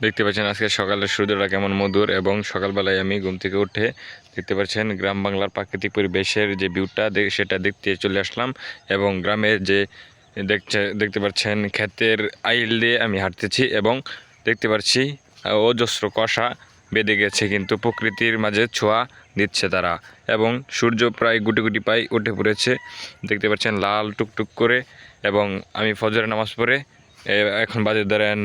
দেখতে পাচ্ছেন আজকে সকালের সূর্যটা কেমন মধুর এবং সকালবেলায় আমি ঘুম থেকে উঠে দেখতে পাচ্ছেন গ্রাম বাংলার প্রাকৃতিক পরিবেশের যে ভিউটা সেটা দেখতে চলে আসলাম এবং গ্রামের যে দেখছে, দেখতে পাচ্ছেন ক্ষেতের আইল দিয়ে আমি হাঁটতেছি এবং দেখতে পাচ্ছি অজস্র কষা বেঁধে গেছে কিন্তু প্রকৃতির মাঝে ছোঁয়া দিচ্ছে তারা এবং সূর্য প্রায় গুটি গুটি পাই উঠে পড়েছে। দেখতে পাচ্ছেন লাল টুকটুক করে এবং আমি ফজরের নামাজ পড়ে এখন বাজে ধরেন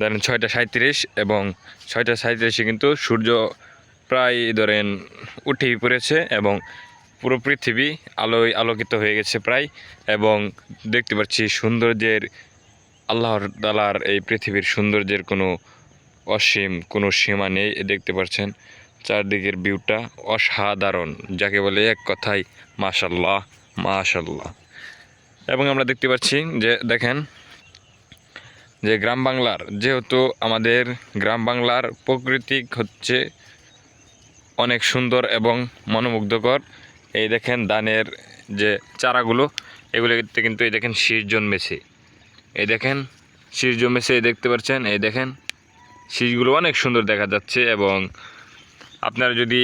ধরেন ছয়টা সাঁত্রিশ এবং ছয়টা সাঁত্রিশে কিন্তু সূর্য প্রায় ধরেন উঠেই পড়েছে এবং পুরো পৃথিবী আলোয় আলোকিত হয়ে গেছে প্রায় এবং দেখতে পাচ্ছি সৌন্দর্যের আল্লাহর তালার এই পৃথিবীর সৌন্দর্যের কোনো অসীম, কোনো সীমা নেই দেখতে পাচ্ছেন চারদিকের ভিউটা অসাধারণ, যাকে বলে এক কথায় মাশাল্লাহ মাশাল্লাহ। এবং আমরা দেখতে পাচ্ছি যে দেখেন যে গ্রাম বাংলার, যেহেতু আমাদের গ্রাম বাংলার প্রকৃতিক হচ্ছে অনেক সুন্দর এবং মনোমুগ্ধকর। এই দেখেন ধানের যে চারাগুলো এগুলোতে কিন্তু এই দেখেন শীষ জন্মেছে। এই দেখেন শীষ জন্মেছে, এই দেখতে পাচ্ছেন? এই দেখেন শীষগুলো অনেক সুন্দর দেখা যাচ্ছে এবং আপনারা যদি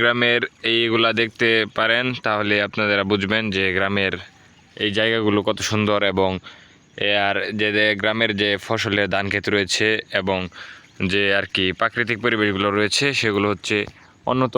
গ্রামের এইগুলা দেখতে পারেন, তাহলে আপনারা বুঝবেন যে গ্রামের এই জায়গাগুলো কত সুন্দর এবং আর যে গ্রামের যে ফসলের ধান ক্ষেত রয়েছে এবং যে আর কি প্রাকৃতিক পরিবেশগুলো রয়েছে, সেগুলো হচ্ছে অন্যতম